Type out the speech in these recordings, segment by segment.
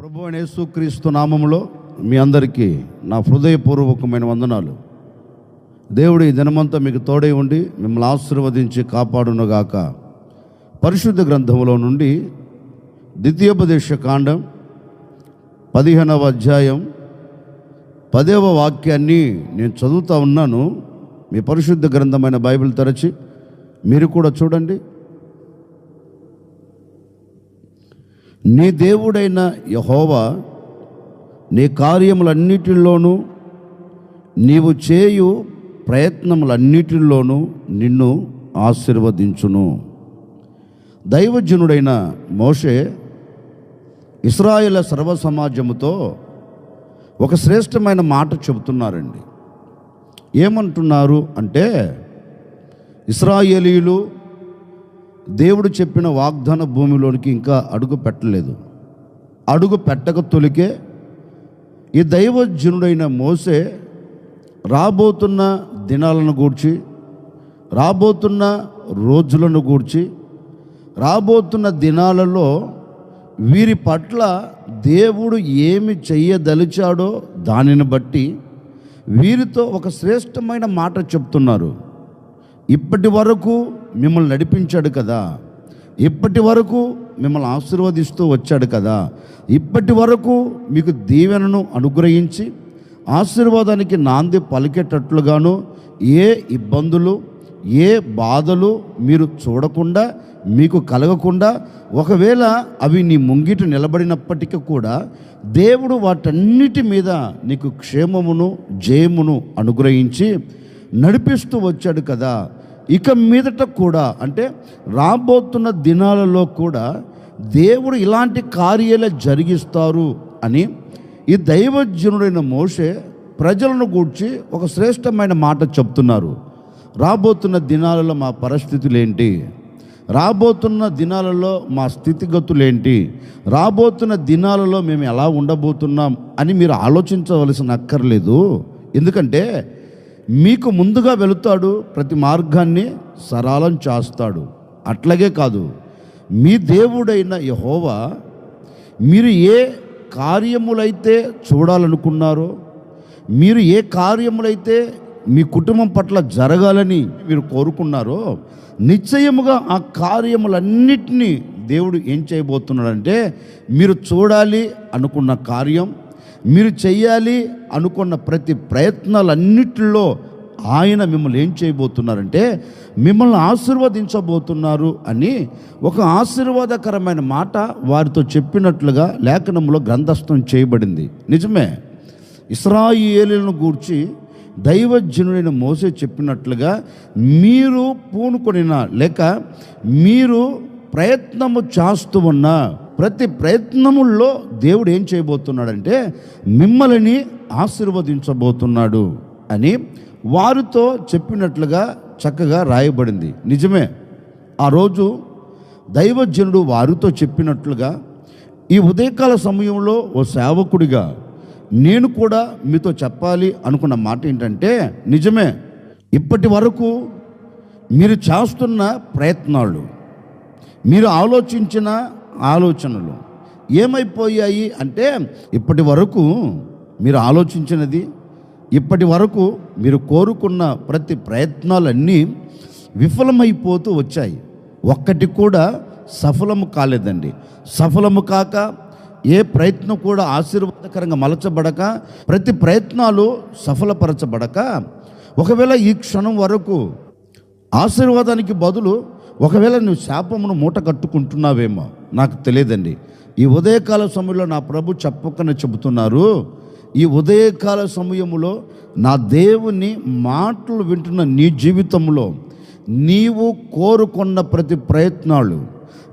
ప్రభు అయిన యేసుక్రీస్తు నామంలో మీ అందరికీ నా హృదయపూర్వకమైన వందనాలు. దేవుడు ఈ దినమంతా మీకు తోడై ఉండి మిమ్మల్ని ఆశీర్వదించి కాపాడునుగాక. పరిశుద్ధ గ్రంథంలో నుండి ద్వితీయోపదేశ కాండం పదిహేనవ అధ్యాయం పదేవ వాక్యాన్ని నేను చదువుతూ ఉన్నాను. మీ పరిశుద్ధ గ్రంథమైన బైబిల్ తెరచి మీరు కూడా చూడండి. నీ దేవుడైన యహోవా నీ కార్యములన్నిటిలోనూ నీవు చేయు ప్రయత్నములన్నిటిలోనూ నిన్ను ఆశీర్వదించును. దైవజనుడైన మోషే ఇస్రాయేల సర్వ సమాజముతో ఒక శ్రేష్టమైన మాట చెబుతున్నారండి. ఏమంటున్నారు అంటే ఇస్రాయేలీలు దేవుడు చెప్పిన వాగ్దాన భూమిలోనికి ఇంకా అడుగు పెట్టలేదు. అడుగు పెట్టక తొలికే ఈ దైవజనుడైన మోసే రాబోతున్న దినాలను గూర్చి రాబోతున్న రోజులను గూర్చి రాబోతున్న దినాలలో వీరి పట్ల దేవుడు ఏమి చెయ్యదలిచాడో దానిని బట్టి వీరితో ఒక శ్రేష్టమైన మాట చెప్తున్నారు. ఇప్పటి వరకు మిమ్మల్ని నడిపించాడు కదా. ఇప్పటి వరకు మిమ్మల్ని ఆశీర్వదిస్తూ వచ్చాడు కదా. ఇప్పటి వరకు మీకు దీవెనను అనుగ్రహించి ఆశీర్వాదానికి నాంది పలికేటట్లుగాను ఏ ఇబ్బందులు ఏ బాధలు మీరు చూడకుండా మీకు కలగకుండా ఒకవేళ అవి నీ ముంగిట నిలబడినప్పటికీ కూడా దేవుడు వాటన్నిటి మీద నీకు క్షేమమును జయమును అనుగ్రహించి నడిపిస్తూ వచ్చాడు కదా. ఇక మీదట కూడా అంటే రాబోతున్న దినాలలో కూడా దేవుడు ఇలాంటి కార్యాలు జరిగిస్తారు అని ఈ దైవజనుడైన మోషే ప్రజలను గూర్చి ఒక శ్రేష్టమైన మాట చెప్తున్నారు. రాబోతున్న దినాలలో మా పరిస్థితులు ఏంటి రాబోతున్న దినాలలో మా స్థితిగతులు ఏంటి రాబోతున్న దినాలలో మేము ఎలా ఉండబోతున్నాం అని మీరు ఆలోచించవలసిన అక్కర్లేదు. ఎందుకంటే మీకు ముందుగా వెళుతాడు ప్రతి మార్గాన్ని సరళం చేస్తాడు. అట్లాగే కాదు మీ దేవుడైన యహోవా మీరు ఏ కార్యములైతే చూడాలనుకున్నారో మీరు ఏ కార్యములైతే మీ కుటుంబం పట్ల జరగాలని మీరు కోరుకున్నారో నిశ్చయముగా ఆ కార్యములన్నిటినీ దేవుడు ఏం చేయబోతున్నాడంటే మీరు చూడాలి అనుకున్న కార్యం మీరు చేయాలి అనుకున్న ప్రతి ప్రయత్నాలన్నిటిలో ఆయన మిమ్మల్ని ఏం చేయబోతున్నారంటే మిమ్మల్ని ఆశీర్వదించబోతున్నారు అని ఒక ఆశీర్వాదకరమైన మాట వారితో చెప్పినట్లుగా లేఖనంలో గ్రంథస్థం చేయబడింది. నిజమే. ఇస్రాయిలను గూర్చి దైవజనుడైన మోసే చెప్పినట్లుగా మీరు పూనుకొనిన లేక మీరు ప్రయత్నము చేస్తూ ఉన్న ప్రతి ప్రయత్నముల్లో దేవుడు ఏం చేయబోతున్నాడంటే మిమ్మల్ని ఆశీర్వదించబోతున్నాడు అని వారితో చెప్పినట్లుగా చక్కగా రాయబడింది. నిజమే. ఆ రోజు దైవజనుడు వారితో చెప్పినట్లుగా ఈ ఉదయకాల సమయంలో ఓ సేవకుడిగా నేను కూడా మీతో చెప్పాలి అనుకున్న మాట ఏంటంటే నిజమే. ఇప్పటి వరకు మీరు చేస్తున్న ప్రయత్నాలు మీరు ఆలోచించిన ఆలోచనలు ఏమైపోయాయి అంటే ఇప్పటి వరకు మీరు ఆలోచించినది ఇప్పటి వరకు మీరు కోరుకున్న ప్రతి ప్రయత్నాలన్నీ విఫలమైపోతూ వచ్చాయి. ఒక్కటి కూడా సఫలము కాలేదండి. సఫలము కాక ఏ ప్రయత్నం కూడా ఆశీర్వాదకరంగా మలచబడక ప్రతి ప్రయత్నాలు సఫలపరచబడక ఒకవేళ ఈ క్షణం వరకు ఆశీర్వాదానికి బదులు ఒకవేళ నువ్వు శాపమును మూట కట్టుకుంటున్నావేమో నాకు తెలియదండి. ఈ ఉదయకాల సమయంలో నా ప్రభు చెప్పకనే చెబుతున్నారు. ఈ ఉదయకాల సమయములో నా దేవుని మాటలు వింటున్న నీ జీవితంలో నీవు కోరుకున్న ప్రతి ప్రయత్నాలు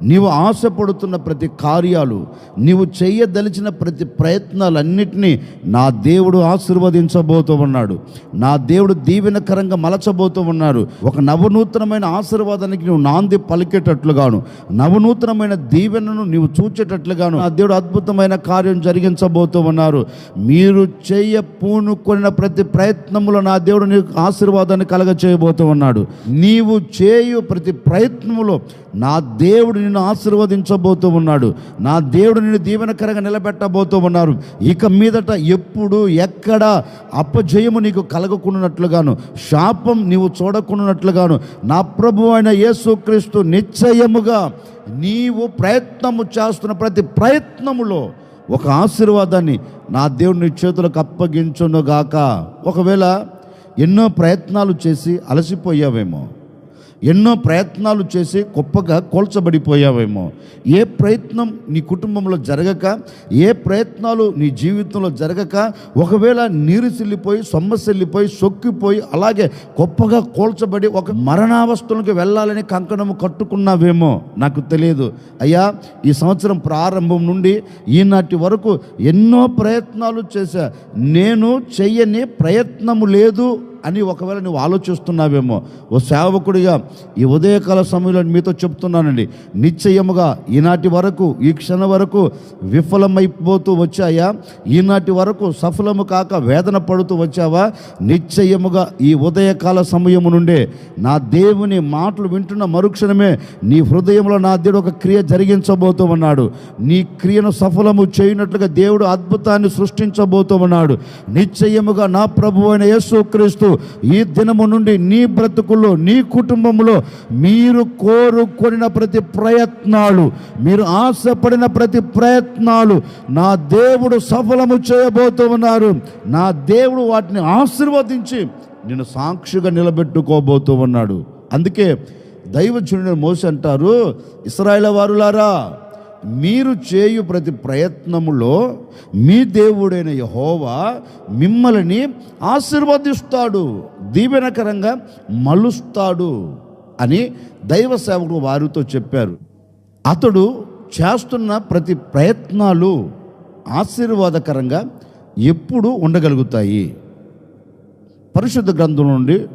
నీవు ఆశపడుతున్న ప్రతి కార్యాలు నీవు చేయదలిచిన ప్రతి ప్రయత్నాలన్నిటినీ నా దేవుడు ఆశీర్వదించబోతూ ఉన్నాడు. నా దేవుడు దీవెనకరంగా మలచబోతూ ఉన్నారు ఒక నవనూతనమైన ఆశీర్వాదానికి నువ్వు నాంది పలికేటట్లుగాను నవనూతనమైన దీవెనను నీవు చూచేటట్లుగాను నా దేవుడు అద్భుతమైన కార్యం జరిగించబోతూ ఉన్నారు. మీరు చేయ పూనుకొనిన ప్రతి ప్రయత్నములో నా దేవుడు నీకు ఆశీర్వాదాన్ని కలగ చేయబోతూ ఉన్నాడు. నీవు చేయు ప్రతి ప్రయత్నములో నా దేవుడు నిన్ను నిన్ను ఆశీర్వదించబోతూ ఉన్నాడు. నా దేవుడు నిన్ను దీవెనకరంగా నిలబెట్టబోతూ ఉన్నారు. ఇక మీదట ఎప్పుడు ఎక్కడ అపజయము నీకు కలగకుండానట్లుగాను శాపం నీవు చూడకుండానట్లుగాను నా ప్రభు అయిన యేసుక్రీస్తు నిశ్చయముగా నీవు ప్రయత్నము చేస్తున్న ప్రతి ప్రయత్నములో ఒక ఆశీర్వాదాన్ని నా దేవుడు నీ చేతులకు అప్పగించునుగాక. ఒకవేళ ఎన్నో ప్రయత్నాలు చేసి అలసిపోయావేమో. ఎన్నో ప్రయత్నాలు చేసి గొప్పగా కోల్చబడిపోయావేమో. ఏ ప్రయత్నం నీ కుటుంబంలో జరగక ఏ ప్రయత్నాలు నీ జీవితంలో జరగక ఒకవేళ నీరు చెల్లిపోయి సొమ్మసెల్లిపోయి సొక్కిపోయి అలాగే గొప్పగా కోల్చబడి ఒక మరణావస్థలకు వెళ్ళాలని కంకణము కట్టుకున్నావేమో నాకు తెలియదు. అయ్యా ఈ సంవత్సరం ప్రారంభం నుండి ఈనాటి వరకు ఎన్నో ప్రయత్నాలు చేశా. నేను చెయ్యని ప్రయత్నము లేదు. అని ఒకవేళ నువ్వు ఆలోచిస్తున్నావేమో ఓ సేవకుడిగా ఈ ఉదయకాల సమయంలో మీతో చెప్తున్నానండి. నిశ్చయముగా ఈనాటి వరకు ఈ క్షణం వరకు విఫలమైపోతూ వచ్చాయా? ఈనాటి వరకు సఫలము కాక వేదన పడుతూ వచ్చావా? నిశ్చయముగా ఈ ఉదయకాల సమయము నుండే నా దేవుని మాటలు వింటున్న మరుక్షణమే నీ హృదయంలో నా దేవుడు ఒక క్రియ జరిగించబోతూ ఉన్నాడు నీ క్రియను సఫలము చేయనట్లుగా దేవుడు అద్భుతాన్ని సృష్టించబోతూ ఉన్నాడు నిశ్చయముగా నా ప్రభు అయిన యేసుక్రీస్తు ఈ దినము నుండి నీ బ్రతుకుల్లో నీ కుటుంబంలో మీరు కోరుకొనిన ప్రతి ప్రయత్నాలు మీరు ఆశపడిన ప్రతి ప్రయత్నాలు నా దేవుడు సఫలము చేయబోతూ ఉన్నారు. నా దేవుడు వాటిని ఆశీర్వదించి నేను సాక్షిగా నిలబెట్టుకోబోతూ ఉన్నాడు. అందుకే దైవజనుడు మోసి అంటారు ఇస్రాయేల్ వారులారా మీరు చేయు ప్రతి ప్రయత్నములో మీ దేవుడైన యహోవా మిమ్మల్ని ఆశీర్వదిస్తాడు దీవెనకరంగా మలుస్తాడు అని దైవ సేవకుడు వారితో చెప్పారు. అతడు చేస్తున్న ప్రతి ప్రయత్నాలు ఆశీర్వాదకరంగా ఎప్పుడు ఉండగలుగుతాయి. పరిశుద్ధ గ్రంథం నుండి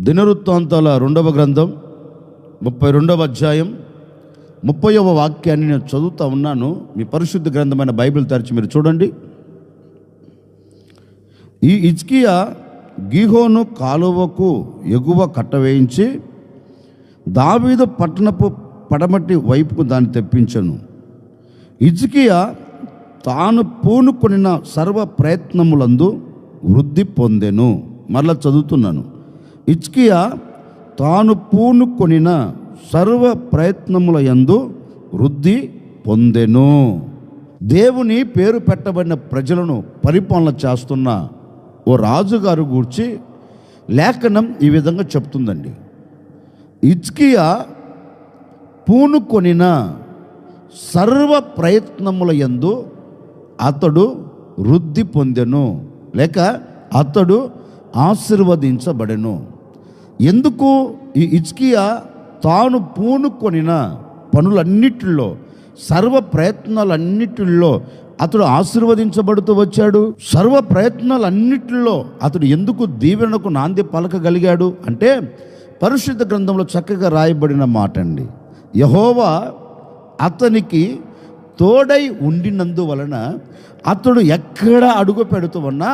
దినవృత్తాంతాల రెండవ గ్రంథం ముప్పై రెండవ అధ్యాయం ముప్పైవ వాక్యాన్ని నేను చదువుతూ ఉన్నాను. మీ పరిశుద్ధ గ్రంథమైన బైబిల్ తెరిచి మీరు చూడండి. ఈ ఇజ్కియా గీహోను కాలువకు ఎగువ కట్టవేయించి దావీదు పట్టణపు పడమటి వైపుకు దాన్ని తెప్పించను. ఇజ్కియా తాను పూనుకొనిన సర్వ ప్రయత్నములందు వృద్ధి పొందెను. మరలా చదువుతున్నాను. ఇచ్కియా తాను పూనుకొనిన సర్వ ప్రయత్నముల యందు వృద్ధి పొందెను. దేవుని పేరు పెట్టబడిన ప్రజలను పరిపాలన చేస్తున్న ఓ రాజుగారు గూర్చి లేఖనం ఈ విధంగా చెప్తుందండి. ఇచ్కియా పూనుకొనిన సర్వ ప్రయత్నముల యందు అతడు వృద్ధి పొందెను లేక అతడు ఆశీర్వదించబడెను. ఎందుకు ఈ ఇజ్కియా తాను పూనుకొనిన పనులన్నిటిలో సర్వ ప్రయత్నాలన్నిటిలో అతడు ఆశీర్వదించబడుతూ వచ్చాడు. సర్వ ప్రయత్నాలన్నిటిలో అతడు ఎందుకు దీవెనకు నాంది పలకగలిగాడు అంటే పరిశుద్ధ గ్రంథంలో చక్కగా రాయబడిన మాట అండి యహోవా అతనికి తోడై ఉండినందువలన అతడు ఎక్కడ అడుగు పెడుతూ ఉన్నా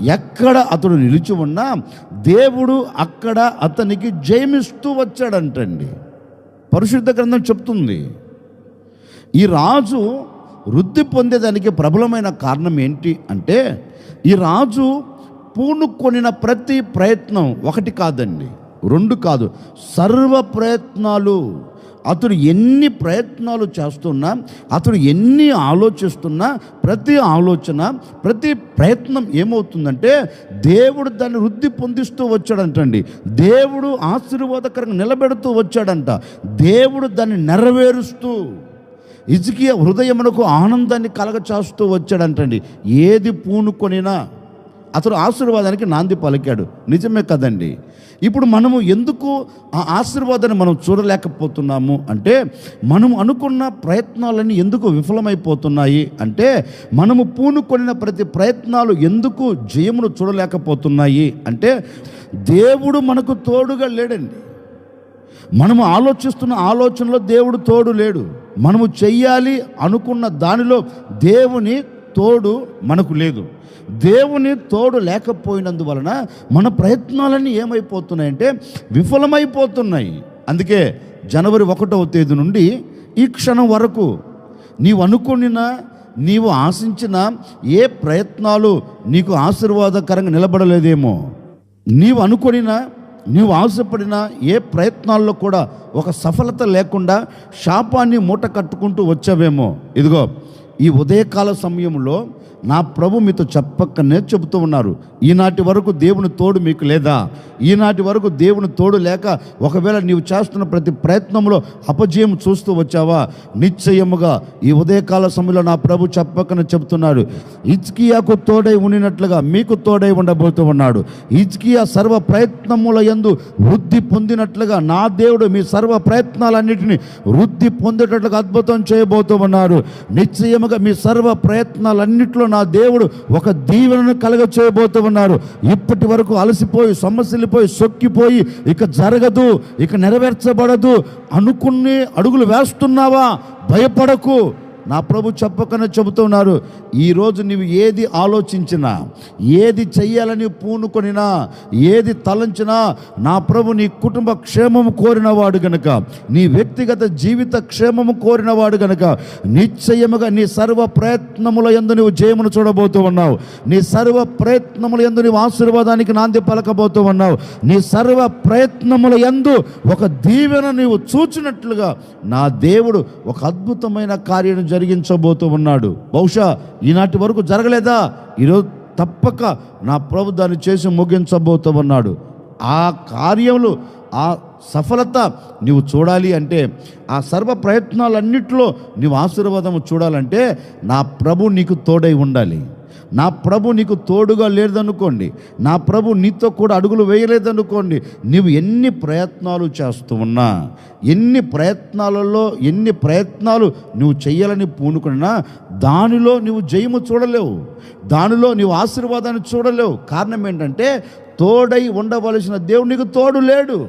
ఎక్కడ అతడు నిలిచి ఉన్నా దేవుడు అక్కడ అతనికి జయమిస్తూ వచ్చాడంటండి. పరిశుద్ధ గ్రంథం చెప్తుంది. ఈ రాజు వృద్ధి పొందేదానికి ప్రబలమైన కారణం ఏంటి అంటే ఈ రాజు పూనుకొనిన ప్రతి ప్రయత్నం ఒకటి కాదండి. రెండు కాదు సర్వ ప్రయత్నాలు. అతడు ఎన్ని ప్రయత్నాలు చేస్తున్నా అతడు ఎన్ని ఆలోచిస్తున్నా ప్రతి ఆలోచన ప్రతి ప్రయత్నం ఏమవుతుందంటే దేవుడు దాన్ని వృద్ధి పొందిస్తూ వచ్చాడంటండి. దేవుడు ఆశీర్వాదకరంగా నిలబెడుతూ వచ్చాడంట. దేవుడు దాన్ని నెరవేరుస్తూ ఇజికియ హృదయమునకు ఆనందాన్ని కలగచేస్తూ వచ్చాడంటండి. ఏది పూనుకొనినా అతడు ఆశీర్వాదానికి నాంది పలికాడు. నిజమే కదండి. ఇప్పుడు మనము ఎందుకు ఆ ఆశీర్వాదాన్ని మనం చూడలేకపోతున్నాము అంటే మనం అనుకున్న ప్రయత్నాలన్నీ ఎందుకు విఫలమైపోతున్నాయి అంటే మనము పూనుకొనిన ప్రతి ప్రయత్నాలు ఎందుకు జయమును చూడలేకపోతున్నాయి అంటే దేవుడు మనకు తోడుగా లేడండి. మనము ఆలోచిస్తున్న ఆలోచనలో దేవుడు తోడు లేడు. మనము చెయ్యాలి అనుకున్న దానిలో దేవుని తోడు మనకు లేదు. దేవుని తోడు లేకపోయినందువలన మన ప్రయత్నాలన్నీ ఏమైపోతున్నాయంటే విఫలమైపోతున్నాయి. అందుకే జనవరి ఒకటవ తేదీ నుండి ఈ క్షణం వరకు నీవు అనుకున్న నీవు ఆశించిన ఏ ప్రయత్నాలు నీకు ఆశీర్వాదకరంగా నిలబడలేదేమో. నీవు అనుకొనిన నీవు ఆశపడిన ఏ ప్రయత్నాల్లో కూడా ఒక సఫలత లేకుండా శాపాన్ని మూట కట్టుకుంటూ వచ్చావేమో. ఇదిగో ఈ ఉదయకాల సమయంలో నా ప్రభు మీతో చెప్పక్కనే చెబుతూ ఉన్నారు. ఈనాటి వరకు దేవుని తోడు మీకు లేదా? ఈనాటి వరకు దేవుని తోడు లేక ఒకవేళ నీవు చేస్తున్న ప్రతి ప్రయత్నంలో అపజయం చూస్తూ వచ్చావా? నిశ్చయముగా ఈ ఉదయకాల సమయంలో నా ప్రభు చెప్పకనే చెబుతున్నాడు. ఇజ్కియాకు తోడై ఉండినట్లుగా మీకు తోడై ఉండబోతూ ఉన్నాడు. ఇజ్కియా సర్వ ప్రయత్నముల యందు వృద్ధి పొందినట్లుగా నా దేవుడు మీ సర్వ ప్రయత్నాలన్నిటిని వృద్ధి పొందేటట్లుగా అద్భుతం చేయబోతూ ఉన్నారు నిశ్చయముగా మీ సర్వ ప్రయత్నాలన్నిటిలో నా దేవుడు ఒక దీవెనను కలగ చేయబోతూ ఉన్నారు. ఇప్పటి వరకు అలసిపోయి సొమ్మసిల్లిపోయి సొక్కిపోయి ఇక జరగదు ఇక నెరవేర్చబడదు అనుకుని అడుగులు వేస్తున్నావా? భయపడకు. నా ప్రభు చెప్పకనే చెబుతున్నారు ఈరోజు నువ్వు ఏది ఆలోచించినా ఏది చెయ్యాలని పూనుకొనినా ఏది తలంచినా నా ప్రభు నీ కుటుంబ క్షేమము కోరినవాడు గనుక నీ వ్యక్తిగత జీవిత క్షేమము కోరినవాడు గనుక నిశ్చయముగా నీ సర్వ ప్రయత్నముల ఎందు నువ్వు జయమును చూడబోతూ ఉన్నావు. నీ సర్వ ప్రయత్నముల ఎందు నువ్వు ఆశీర్వాదానికి నాంది పలకబోతూ ఉన్నావు. నీ సర్వ ప్రయత్నముల ఎందు ఒక దీవెన నీవు చూచినట్లుగా నా దేవుడు ఒక అద్భుతమైన కార్యం జరిగించబోతూ ఉన్నాడు. బహుశా ఈనాటి వరకు జరగలేదా? ఈరోజు తప్పక నా ప్రభు దాన్ని చేసి ముగించబోతూ ఉన్నాడు. ఆ కార్యములు ఆ సఫలత నీవు చూడాలి అంటే ఆ సర్వ ప్రయత్నాలన్నింటిలో నీవు ఆశీర్వాదము చూడాలంటే నా ప్రభు నీకు తోడై ఉండాలి. నా ప్రభు నీకు తోడుగా లేదనుకోండి నా ప్రభు నీతో కూడా అడుగులు వేయలేదనుకోండి నీవు ఎన్ని ప్రయత్నాలు చేస్తూ ఉన్నా ఎన్ని ప్రయత్నాలలో ఎన్ని ప్రయత్నాలు నువ్వు చేయాలని పూనుకున్నా దానిలో నువ్వు జయము చూడలేవు దానిలో నీవు ఆశీర్వాదాన్ని చూడలేవు. కారణం ఏంటంటే తోడై ఉండవలసిన దేవుడు నీకు తోడు లేడు.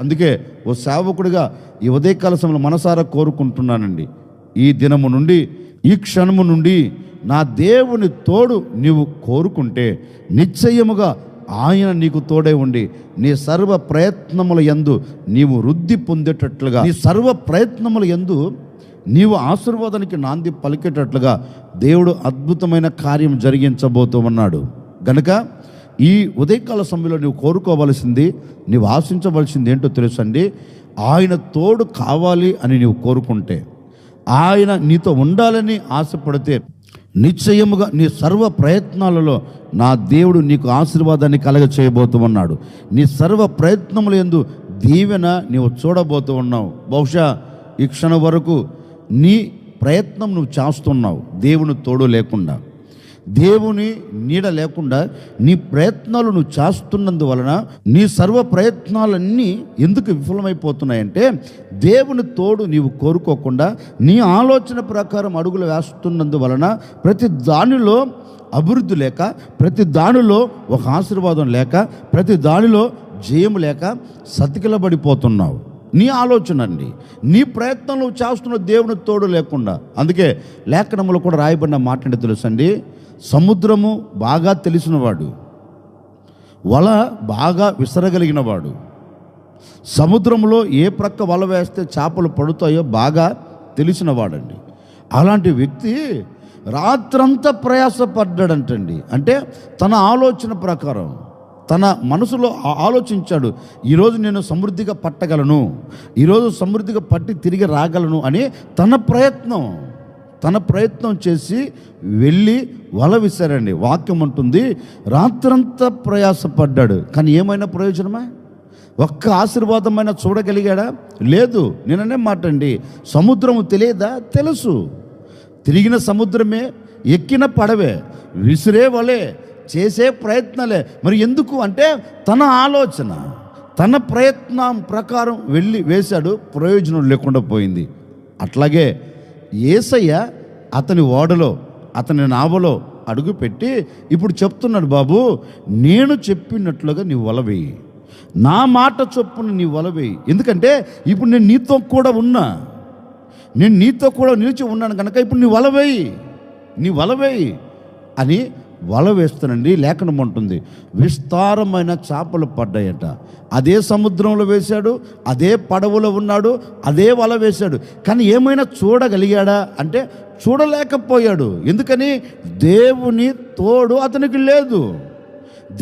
అందుకే ఓ సేవకుడిగా ఈ ఉదయకాల సమయంలో మనసారా కోరుకుంటున్నానండి. ఈ దినము నుండి ఈ క్షణము నుండి నా దేవుని తోడు నీవు కోరుకుంటే నిశ్చయముగా ఆయన నీకు తోడై ఉండి నీ సర్వ ప్రయత్నముల యందు నీవు వృద్ధి పొందేటట్లుగా నీ సర్వ ప్రయత్నముల యందు నీవు ఆశీర్వాదానికి నాంది పలికేటట్లుగా దేవుడు అద్భుతమైన కార్యం జరిగించబోతూ ఉన్నాడు గనుక ఈ ఉదయకాల సమయంలో నువ్వు కోరుకోవలసింది నీవు ఆశించవలసింది ఏంటో తెలుసండి? ఆయన తోడు కావాలి అని నీవు కోరుకుంటే ఆయన నీతో ఉండాలని ఆశపడితే నిశ్చయముగా నీ సర్వ ప్రయత్నాలలో నా దేవుడు నీకు ఆశీర్వాదాన్ని కలగ చేయబోతూ ఉన్నాడు నీ సర్వ ప్రయత్నముల ఎందు దీవెన నీవు చూడబోతూ ఉన్నావు. బహుశా ఈ క్షణం వరకు నీ ప్రయత్నం నువ్వు చేస్తున్నావు. దేవుని తోడు లేకుండా. దేవుని నీడ లేకుండా నీ ప్రయత్నాలు నువ్వు చేస్తున్నందువలన నీ సర్వ ప్రయత్నాలన్నీ ఎందుకు విఫలమైపోతున్నాయంటే దేవుని తోడు నీవు కోరుకోకుండా నీ ఆలోచన ప్రకారం అడుగులు వేస్తున్నందువలన ప్రతి దానిలో అభివృద్ధి లేక ప్రతి దానిలో ఒక ఆశీర్వాదం లేక ప్రతి దానిలో జయం లేక సతికిలబడిపోతున్నావు. నీ ఆలోచన అండి. నీ ప్రయత్నం నువ్వు చేస్తున్న దేవుని తోడు లేకుండా. అందుకే లేఖనములు కూడా రాయబడిన మాట తెలుసండి. సముద్రము బాగా తెలిసినవాడు. వల బాగా విసరగలిగినవాడు. సముద్రంలో ఏ ప్రక్క వల వేస్తే చేపలు పడుతాయో బాగా తెలిసినవాడండి. అలాంటి వ్యక్తి రాత్రంతా ప్రయాసపడ్డాడంటండి. అంటే తన ఆలోచన ప్రకారం తన మనసులో ఆలోచించాడు ఈరోజు నేను సమృద్ధిగా పట్టగలను ఈరోజు సమృద్ధిగా పట్టి తిరిగి రాగలను అని తన ప్రయత్నం. తన ప్రయత్నం చేసి వెళ్ళి వల విసారండి. వాక్యం ఉంటుంది రాత్రంతా ప్రయాసపడ్డాడు. కానీ ఏమైనా ప్రయోజనమా? ఒక్క ఆశీర్వాదమైన చూడగలిగాడా? లేదు. నేననే మాట అండి సముద్రము తెలియదా? తెలుసు. తిరిగిన సముద్రమే ఎక్కిన పడవే. విసిరే వలే చేసే ప్రయత్నాలే. మరి ఎందుకు? అంటే తన ఆలోచన తన ప్రయత్నం ప్రకారం వెళ్ళి వేశాడు. ప్రయోజనం లేకుండా పోయింది. అట్లాగే ఏసయ్య అతని ఓడలో అతని నావలో అడుగు పెట్టి ఇప్పుడు చెప్తున్నాడు బాబు నేను చెప్పినట్లుగా నీ వలవేయి నా మాట చొప్పున నీ వలవేయి ఎందుకంటే ఇప్పుడు నేను నీతో కూడా ఉన్నా. నేను నీతో కూడా నిలిచి ఉన్నాను కనుక ఇప్పుడు నీ వలవేయి నీ వలవేయి అని వల వేస్తానండి లేఖనం ఉంటుంది విస్తారమైన చేపలు పడ్డాయట. అదే సముద్రంలో వేశాడు అదే పడవలో ఉన్నాడు అదే వల వేశాడు. కానీ ఏమైనా చూడగలిగాడా? అంటే చూడలేకపోయాడు. ఎందుకని? దేవుని తోడు అతనికి లేదు.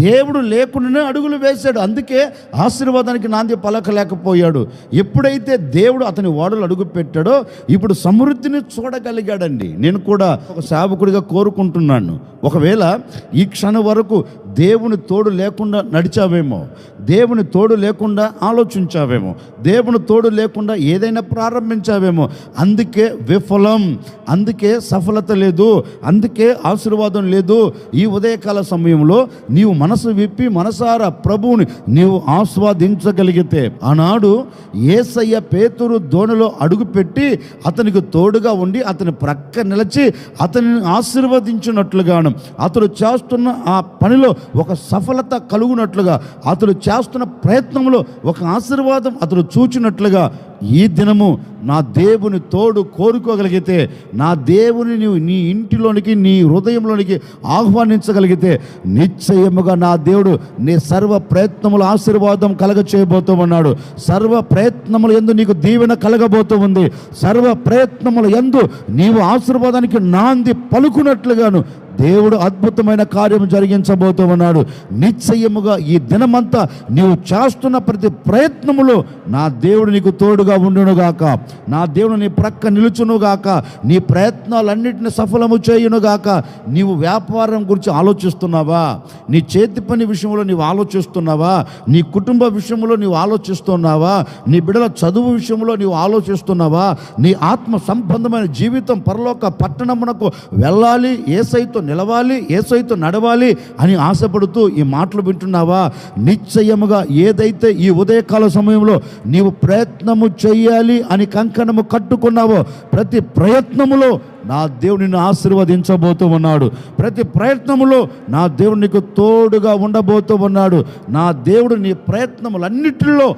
దేవుడు లేకుండానే అడుగులు వేశాడు. అందుకే ఆశీర్వాదానికి నాంది పలకలేకపోయాడు. ఎప్పుడైతే దేవుడు అతని ఓడలు అడుగు పెట్టాడో ఇప్పుడు సమృద్ధిని చూడగలిగాడండి. నేను కూడా ఒక సేవకుడిగా కోరుకుంటున్నాను. ఒకవేళ ఈ క్షణం వరకు దేవుని తోడు లేకుండా నడిచావేమో? దేవుని తోడు లేకుండా ఆలోచించావేమో? దేవుని తోడు లేకుండా ఏదైనా ప్రారంభించావేమో? అందుకే విఫలం అందుకే సఫలత లేదు అందుకే ఆశీర్వాదం లేదు. ఈ ఉదయకాల సమయంలో నీవు మనసు విప్పి మనసారా ప్రభువుని నీవు ఆస్వాదించగలిగితే. ఆనాడు ఏసయ్య పేతురు దోణిలో అడుగుపెట్టి అతనికి తోడుగా ఉండి అతని ప్రక్క నిలిచి అతనిని ఆశీర్వదించినట్లుగాను అతడు చేస్తున్న ఆ పనిలో ఒక సఫలత కలుగునట్లుగా అతడు చేస్తున్న ప్రయత్నంలో ఒక ఆశీర్వాదం అతడు చూచినట్లుగా ఈ దినము నా దేవుని తోడు కోరుకోగలిగితే నా దేవుని నీవు నీ ఇంటిలోనికి నీ హృదయంలోనికి ఆహ్వానించగలిగితే నిశ్చయముగా నా దేవుడు నీ సర్వ ప్రయత్నముల ఆశీర్వాదం కలగ చేయబోతూ ఉన్నాడు. సర్వ ప్రయత్నముల ఎందు నీకు దీవెన కలగబోతూ ఉంది. సర్వ ప్రయత్నముల ఎందు నీవు ఆశీర్వాదానికి నాంది పలుకున్నట్లుగాను దేవుడు అద్భుతమైన కార్యం జరిగించబోతూ ఉన్నాడు. నిశ్చయముగా ఈ దినమంతా నీవు చేస్తున్న ప్రతి ప్రయత్నములో నా దేవుడు నీకు తోడుగా ఉండునుగాక. నా దేవుడు నీ ప్రక్క నిలుచునుగాక. నీ ప్రయత్నాలన్నింటిని సఫలము చేయునుగాక. నీవు వ్యాపారం గురించి ఆలోచిస్తున్నావా? నీ చేతి పని విషయంలో నీవు ఆలోచిస్తున్నావా? నీ కుటుంబ విషయంలో నీవు ఆలోచిస్తున్నావా? నీ బిడ్డల చదువు విషయంలో నీవు ఆలోచిస్తున్నావా? నీ ఆత్మ సంబంధమైన జీవితం పరలోక పట్టణమునకు వెళ్ళాలి. ఏసైతో నిలవాలి ఏసైతో నడవాలి అని ఆశపడుతూ ఈ మాటలు వింటున్నావా? నిశ్చయముగా ఏదైతే ఈ ఉదయకాల సమయంలో నీవు ప్రయత్నము చేయాలి అని కంకణము కట్టుకున్నావో ప్రతి ప్రయత్నములో నా దేవుడు నిన్ను ఆశీర్వదించబోతూ ఉన్నాడు. ప్రతి ప్రయత్నములో నా దేవుడు నీకు తోడుగా ఉండబోతూ ఉన్నాడు. నా దేవుడు నీ ప్రయత్నములన్నిటిలో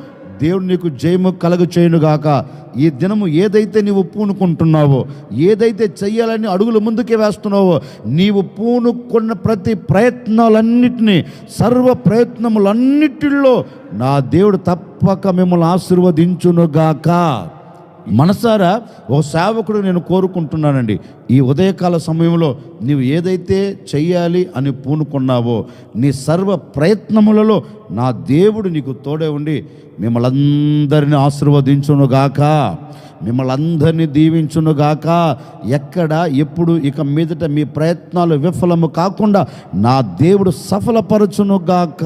దేవుడు నీకు జయము కలుగు చేయునుగాక ఈ దినము ఏదైతే నీవు పూనుకుంటున్నావో ఏదైతే చెయ్యాలని అడుగులు ముందుకే వేస్తున్నావో నీవు పూనుకున్న ప్రతి ప్రయత్నాలన్నిటినీ సర్వ ప్రయత్నములన్నిటిలో నా దేవుడు తప్పక మిమ్మల్ని ఆశీర్వదించునుగాక. మనసారా ఓ సేవకుడు నేను కోరుకుంటున్నానండి. ఈ ఉదయకాల సమయంలో నీవు ఏదైతే చెయ్యాలి అని పూనుకున్నావో నీ సర్వ ప్రయత్నములలో నా దేవుడు నీకు తోడే ఉండి మిమ్మల్ని అందరినీ ఆశీర్వదించునుగాక. మిమ్మల్ని అందరినీ దీవించునుగాక. ఎక్కడ ఎప్పుడు ఇక మీదట మీ ప్రయత్నాలు విఫలము కాకుండా నా దేవుడు సఫలపరచునుగాక.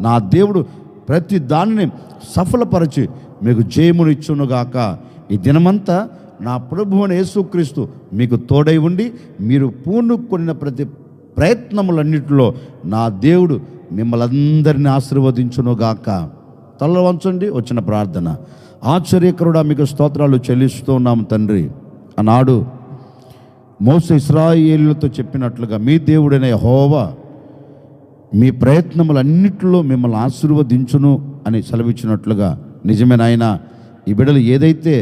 నా దేవుడు ప్రతి దానిని సఫలపరచి మీకు జయమును ఇచ్చునుగాక ఈ దినమంతా నా ప్రభు అని యేసుక్రీస్తు మీకు తోడై ఉండి మీరు పూనుకొనిన ప్రతి ప్రయత్నములన్నిటిలో నా దేవుడు మిమ్మల్ని అందరినీ ఆశీర్వదించునుగాక. తల వంచండి వచ్చిన ప్రార్థన. ఆశ్చర్యకరుడా మీకు స్తోత్రాలు చెల్లిస్తూ ఉన్నాము తండ్రి. ఆనాడు మోస ఇస్రాయేలులతో చెప్పినట్లుగా మీ దేవుడైన హోవా మీ ప్రయత్నములన్నిటిలో మిమ్మల్ని ఆశీర్వదించును అని సెలవిచ్చినట్లుగా నిజమే నాయన ఈ బిడ్డలు ఏదైతే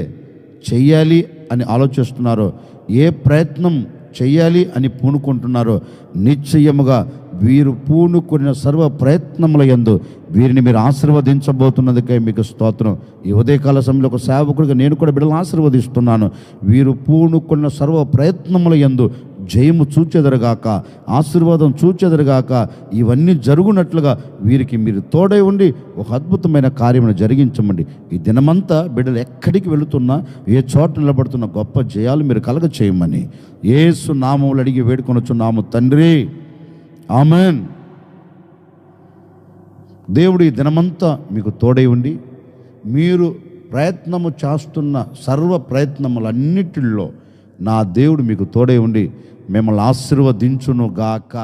చెయ్యాలి అని ఆలోచిస్తున్నారో ఏ ప్రయత్నం చెయ్యాలి అని పూనుకుంటున్నారో నిశ్చయముగా వీరు పూనుకున్న సర్వ ప్రయత్నముల యందు వీరిని మీరు ఆశీర్వదించబోతున్నందుకే మీకు స్తోత్రం. ఈ ఉదయకాల సమయంలో ఒక సేవకుడిగా నేను కూడా బిడ్డలను ఆశీర్వదిస్తున్నాను. వీరు పూనుకున్న సర్వ ప్రయత్నముల యందు జయము చూచెదరగాక ఆశీర్వాదం చూచెదరగాక ఇవన్నీ జరుగునట్లుగా వీరికి మీరు తోడై ఉండి ఒక అద్భుతమైన కార్యమును జరిగించమండి. ఈ దినమంతా బిడ్డలు ఎక్కడికి వెళుతున్నా ఏ చోట నిలబడుతున్న గొప్ప జయాలు మీరు కలగ చేయమని ఏసు నామములు అడిగి వేడుకొనొచ్చున్నాము తండ్రి. ఆమెన్. దేవుడు ఈ దినమంతా మీకు తోడై ఉండి మీరు ప్రయత్నము చేస్తున్న సర్వ ప్రయత్నములన్నిటిలో నా దేవుడు మీకు తోడై ఉండి మిమ్మల్ని ఆశీర్వదించును గాక